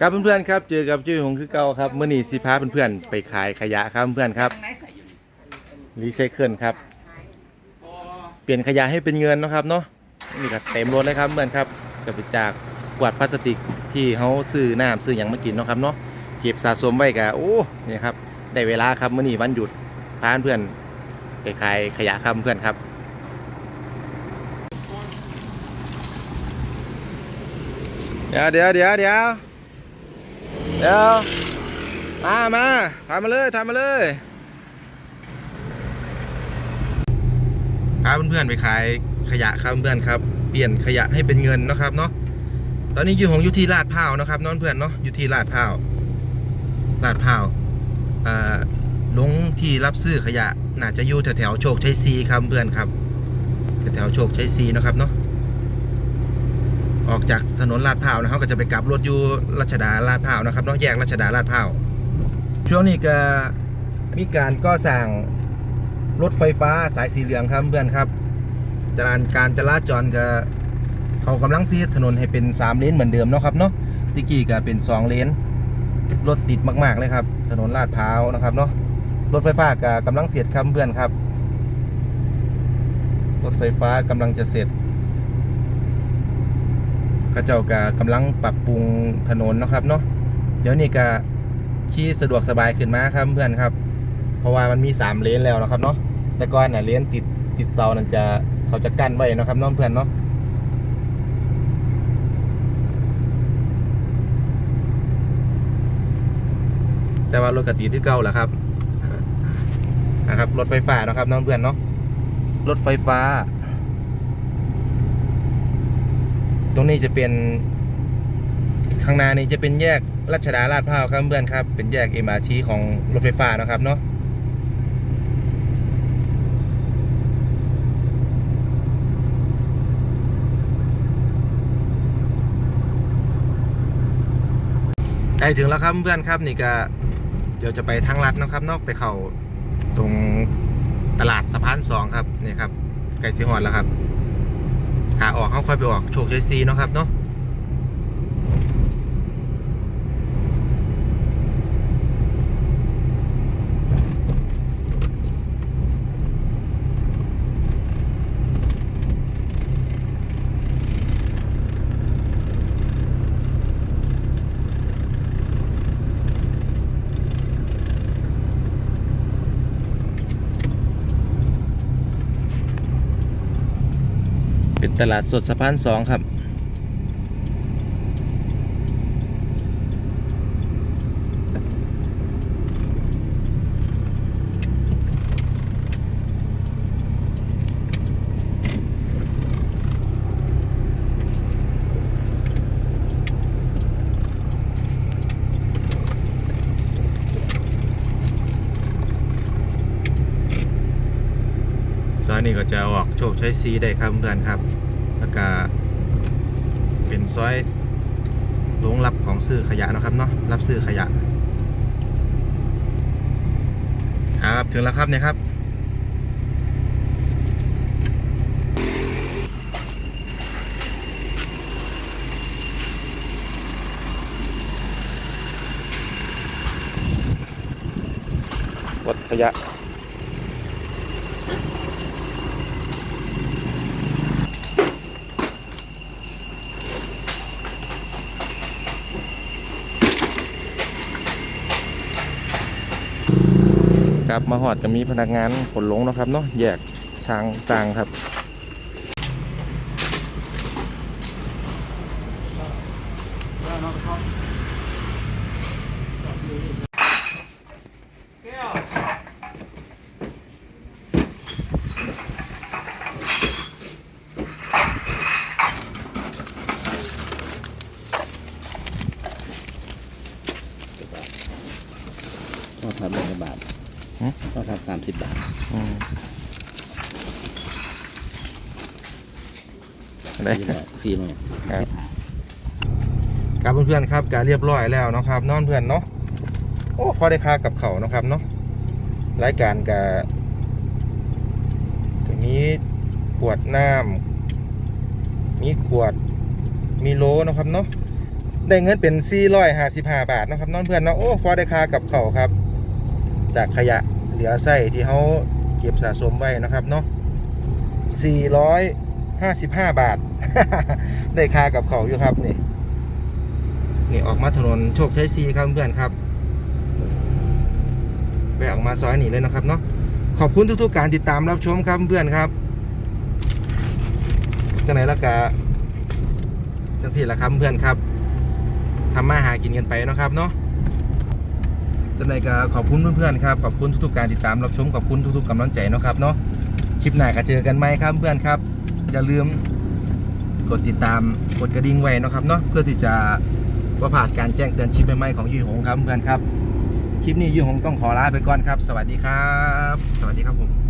ครับเพื่อนๆครับเจอกับจุ้ยหงคือเก่าครับเมื่อนี้สิพาเพื่อนๆไปขายขยะครับเพื่อนๆครับข้างในใส่อยู่นี่รีไซเคิลครับ เปลี่ยนขยะให้เป็นเงินนะครับเนาะนี่ก็เต็มรถเลยครับเพื่อนครับก็ไปจากขวดพลาสติกที่เขาซื้อน้ำซื้ออย่างมากินเนาะครับเนาะเก็บสะสมไว้กะโอ้นี่ครับได้เวลาครับเมื่อนี้วันหยุดพาเพื่อนไปขายขยะครับเพื่อนครับเดี๋ยวเดี๋ยวเดี๋ยวเดี๋ยว ดี๋ยวมามาทำมาเลยทำมาเลยพาเพื่อนๆไปขายขยะครับเพื่อนครับ เปลี่ยนขยะให้เป็นเงินนะครับเนาะตอนนี้อยู่ของยู่ที่ลาดพร้าวนะครับน้องเพื่อนเนาะยู่ที่ลาดพร้าวลาดพร้าวอ่าลงที่รับซื้อขยะน่าจะอยู่แถวๆโชคชัยซีครับเพื่อนครับแถวๆโชคชัยซีนะครับเนาะ ออกจากถนนลาดพร้าวนะครับก็จะไปกลับรถอยู่รัชดาลาดพร้าวนะครับเนาะแยกรัชดาลาดพร้าวช่วงนี้ก็มีการก่อสร้างรถไฟฟ้าสายสีเหลืองครับเพื่อนครับจราการจราจรก็เขากำลังซีถนนให้เป็น 3 เลนเหมือนเดิมเนาะครับเนาะติกี้ก็เป็น 2 เลนรถติดมากๆเลยครับ ถนนลาดพร้าวนะครับเนาะรถไฟฟ้าก็กำลังเสร็จครับเพื่อนครับ รถไฟฟ้ากำลังจะเสร็จ ข้าเจ้าก็กำลังปรับปรุงถนนนะครับเนาะเดี๋ยวนี้ก็ขี่สะดวกสบายขึ้นมาครับเพื่อนครับ เพราะว่ามันมี 3 เลนแล้วนะครับเนาะแต่ก่อนน่ะเลนติดติดเสานั่นจะเขาจะกั้นไว้นะครับน้องเพื่อนเนาะแต่ว่ารถกติดที่เก่าแหละครับนะครับรถไฟฟ้านะครับน้องเพื่อนเนาะรถไฟฟ้า ตรงนี้จะเป็นข้างหน้านี้จะเป็นแยกรัชดาลาดพร้าวครับเพื่อนครับ เป็นแยก MRT ของรถไฟฟ้านะครับเนาะใกล้ถึงแล้วครับเพื่อนครับนี่ก็เดี๋ยวจะไปทางลัดนะครับนอกไปเข้าตรงตลาดสะพานสองครับนี่ครับใกล้สิฮอดแล้วครับ ขาออกเขาค่อยไปออกโชคชัยซีเนาะครับเนาะ ตลาดสดสะพานสองครับ นี้ก็จะออกโชคชัยซีได้ครับเพื่อนครับแล้วก็เป็นซอยโรงรับของซื้อขยะนะครับเนาะรับซื้อขยะ ครับถึงแล้วครับเนี่ยครับวัดขยะ ครับ มาหอดก็มีพนักงานขนลงนะครับเนาะแยกช่างสร้างครับ แก้ว ต้องทำหนึ่งบาท หืม ต้องทำ สามสิบบาทอืมอะไรสี่ร้อยสี่ร้อยครับ ครับเพื่อนๆครับการเรียบร้อยแล้วเนาะครับนอนเพื่อนเนาะโอ้พอได้ค่ากับเขาวเนาะครับเนาะรายการกับตรงนี้ขวดน้ำมีขวดมีโหลเนาะครับเนาะได้เงินเป็น455บาทเนาะครับน้องเพื่อนเนาะโอ้พอได้ค่ากับเขาวครับ จากขยะ เหลือใส่ที่เขาเก็บสะสมไว้นะครับเนาะ455 บาท ได้ค่ากับเขาอยู่ครับนี่นี่ออกมาถนนโชคชัยซีครับเพื่อนครับไปออกมาซอยนี้เลยนะครับเนาะขอบคุณทุกๆการติดตามรับชมครับเพื่อนครับจังไหนล้วกะจังสี่ละครับเพื่อนครับทำมาหากินกันไปนะครับเนาะ จังไหนก็ขอบคุณเพื่อนๆครับขอบคุณทุกๆการติดตามรับชมขอบคุณทุกๆกำลังใจเนาะครับเนาะคลิปหน้าก็เจอกันไหมครับเพื่อนครับ อย่าลืมกดติดตามกดกระดิ่งไว้เนาะครับเนาะเพื่อที่จะว่าผ่านการแจ้งเตือนคลิปใหม่ๆของยูหงครับเพื่อนครับ คลิปนี้ยูหงต้องขอลาไปก่อนครับ สวัสดีครับ สวัสดีครับผม